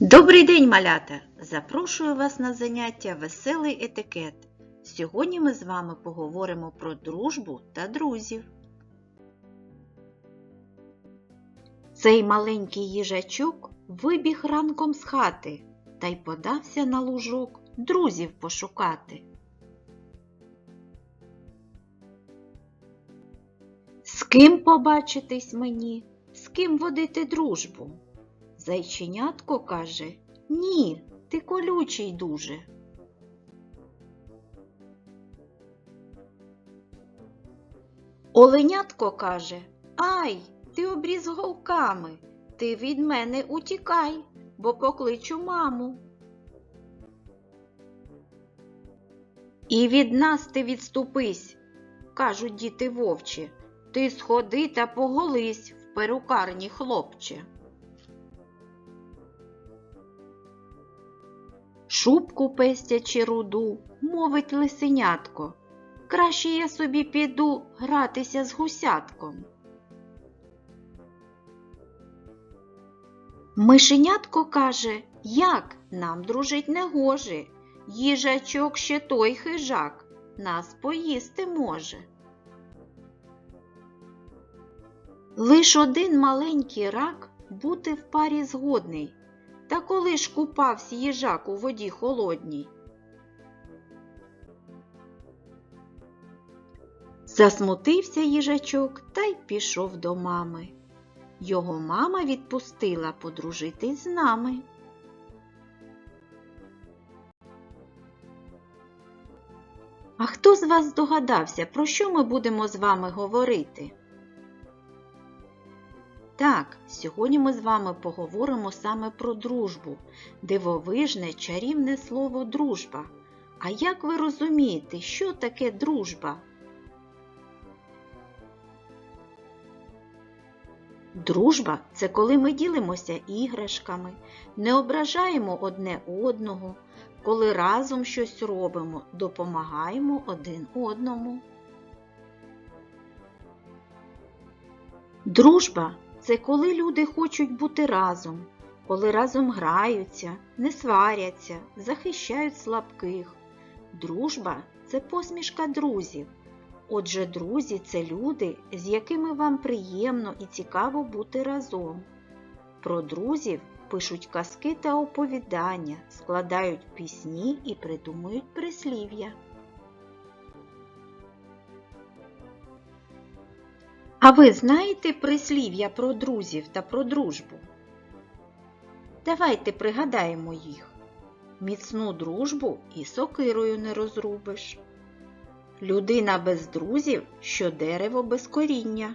Добрий день, малята! Запрошую вас на заняття Веселий етикет. Сьогодні ми з вами поговоримо про дружбу та друзів. Цей маленький їжачок вибіг ранком з хати та й подався на лужок друзів пошукати. З ким побачитись мені, з ким водити дружбу? Зайченятко каже Ні, ти колючий дуже. Оленятко каже Ай, ти обріз голками, ти від мене утікай, бо покличу маму. І від нас ти відступись, кажуть діти вовчі, ти сходи та поголись в перукарні, хлопче. Шубку пестячи руду, мовить лисенятко. Краще я собі піду гратися з гусятком. Мишенятко каже, як нам дружить не гоже, їжачок ще той хижак, нас поїсти може. Лиш один маленький рак бути в парі згодний. Та коли ж купався їжак у воді холодній? Засмутився їжачок та й пішов до мами. Його мама відпустила подружитись з нами. А хто з вас здогадався, про що ми будемо з вами говорити? Так, сьогодні ми з вами поговоримо саме про дружбу, дивовижне чарівне слово дружба. А як ви розумієте, що таке дружба? Дружба це коли ми ділимося іграшками, не ображаємо одне одного, коли разом щось робимо, допомагаємо один одному. Дружба це коли люди хочуть бути разом, коли разом граються, не сваряться, захищають слабких. Дружба це посмішка друзів. Отже, друзі це люди, з якими вам приємно і цікаво бути разом. Про друзів пишуть казки та оповідання, складають пісні і придумують прислів'я. А ви знаєте прислів'я про друзів та про дружбу? Давайте пригадаємо їх. Міцну дружбу і сокирою не розрубиш. Людина без друзів, що дерево без коріння.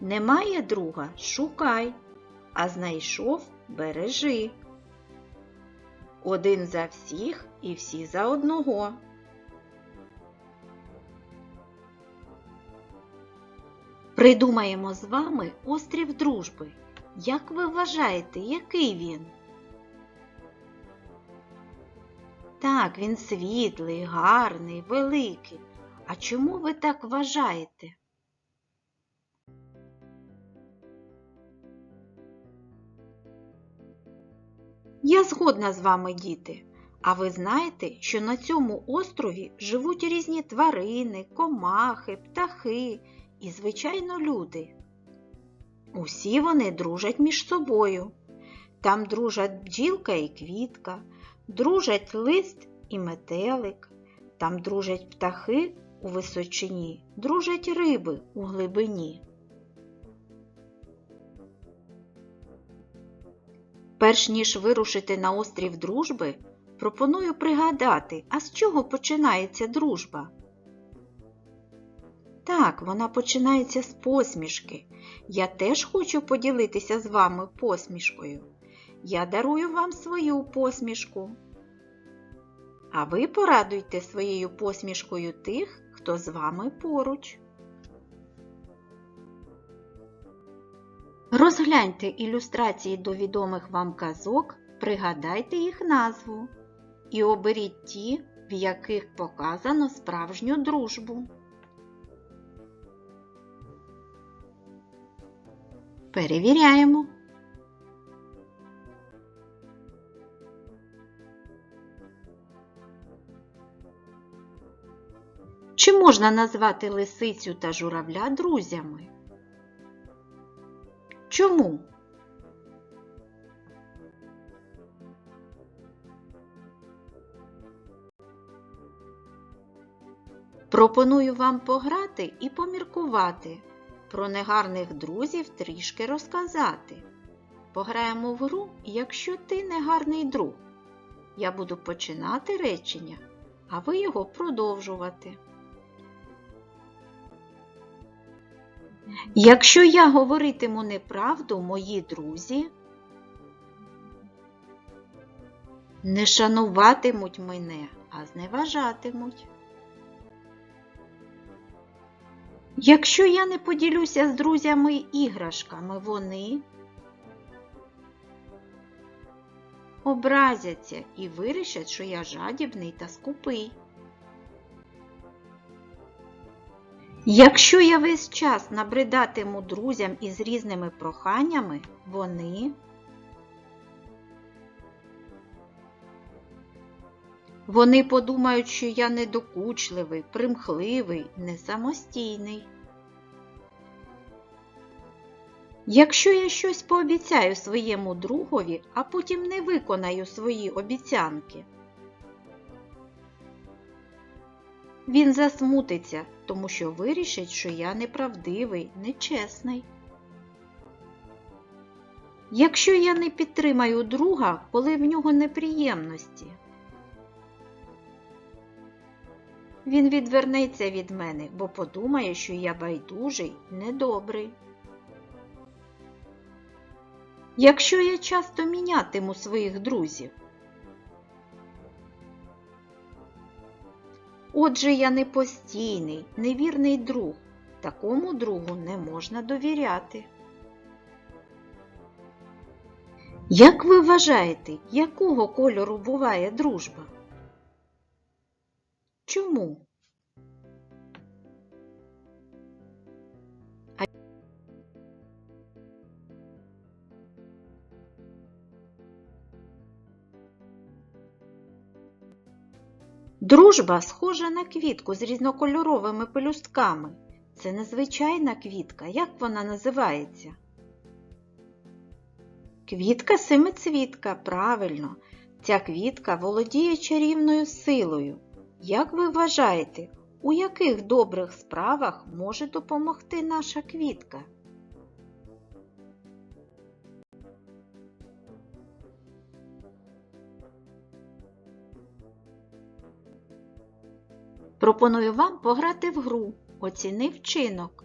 Немає друга шукай, а знайшов бережи. Один за всіх і всі за одного. Придумаємо з вами острів дружби. Як ви вважаєте, який він? Так, він світлий, гарний, великий. А чому ви так вважаєте? Я згодна з вами, діти. А ви знаєте, що на цьому острові живуть різні тварини, комахи, птахи і, звичайно, люди. Усі вони дружать між собою. Там дружать бджілка і квітка, дружать лист і метелик, там дружать птахи у височині, дружать риби у глибині. Перш ніж вирушити на острів дружби, пропоную пригадати, а з чого починається дружба? Так, вона починається з посмішки. Я теж хочу поділитися з вами посмішкою. Я дарую вам свою посмішку. А ви порадуйте своєю посмішкою тих, хто з вами поруч. Розгляньте ілюстрації до відомих вам казок, пригадайте їх назву і оберіть ті, в яких показано справжню дружбу. Перевіряємо. Чи можна назвати лисицю та журавля друзями? Чому? Пропоную вам пограти і поміркувати про негарних друзів трішки розказати. Пограємо в гру, якщо ти негарний друг. Я буду починати речення, а ви його продовжувати. Якщо я говоритиму неправду, мої друзі не шануватимуть мене, а зневажатимуть. Якщо я не поділюся з друзями іграшками, вони образяться і вирішать, що я жадібний та скупий. Якщо я весь час набридатиму друзям із різними проханнями, вони Вони подумають, що я недокучливий, примхливий, не самостійний. Якщо я щось пообіцяю своєму другові, а потім не виконаю свої обіцянки, він засмутиться, тому що вирішить, що я неправдивий, нечесний. Якщо я не підтримаю друга, коли в нього неприємності, Він відвернеться від мене, бо подумає, що я байдужий, недобрий. Якщо я часто мінятиму своїх друзів, отже, я не постійний, невірний друг. Такому другу не можна довіряти. Як ви вважаєте, якого кольору буває дружба? Чому? Дружба схожа на квітку з різнокольоровими пелюстками. Це незвичайна квітка. Як вона називається? Квітка семицвітка, правильно. Ця квітка володіє чарівною силою. Як ви вважаєте, у яких добрих справах може допомогти наша квітка? Пропоную вам пограти в гру Оціни вчинок.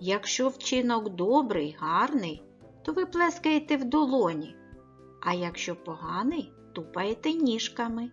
Якщо вчинок добрий, гарний, то ви плескаєте в долоні, а якщо поганий, тупаєте ніжками.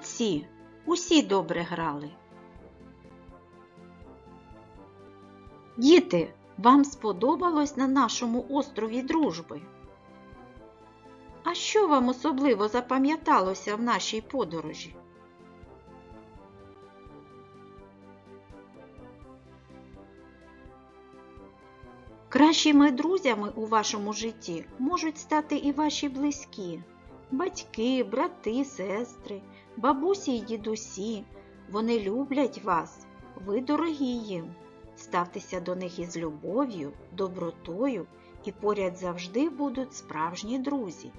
Молодці! Усі добре грали. Діти, вам сподобалось на нашому острові дружби? А що вам особливо запам'яталося в нашій подорожі? Кращими друзями у вашому житті можуть стати і ваші близькі, батьки, брати, сестри, бабусі й дідусі. Вони люблять вас, ви дорогі їм. Ставтеся до них із любов'ю, добротою і поряд завжди будуть справжні друзі.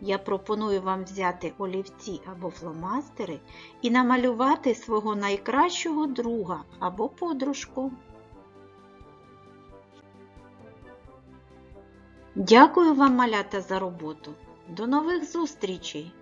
Я пропоную вам взяти олівці або фломастери і намалювати свого найкращого друга або подружку. Дякую вам, малята, за роботу. До нових зустрічей!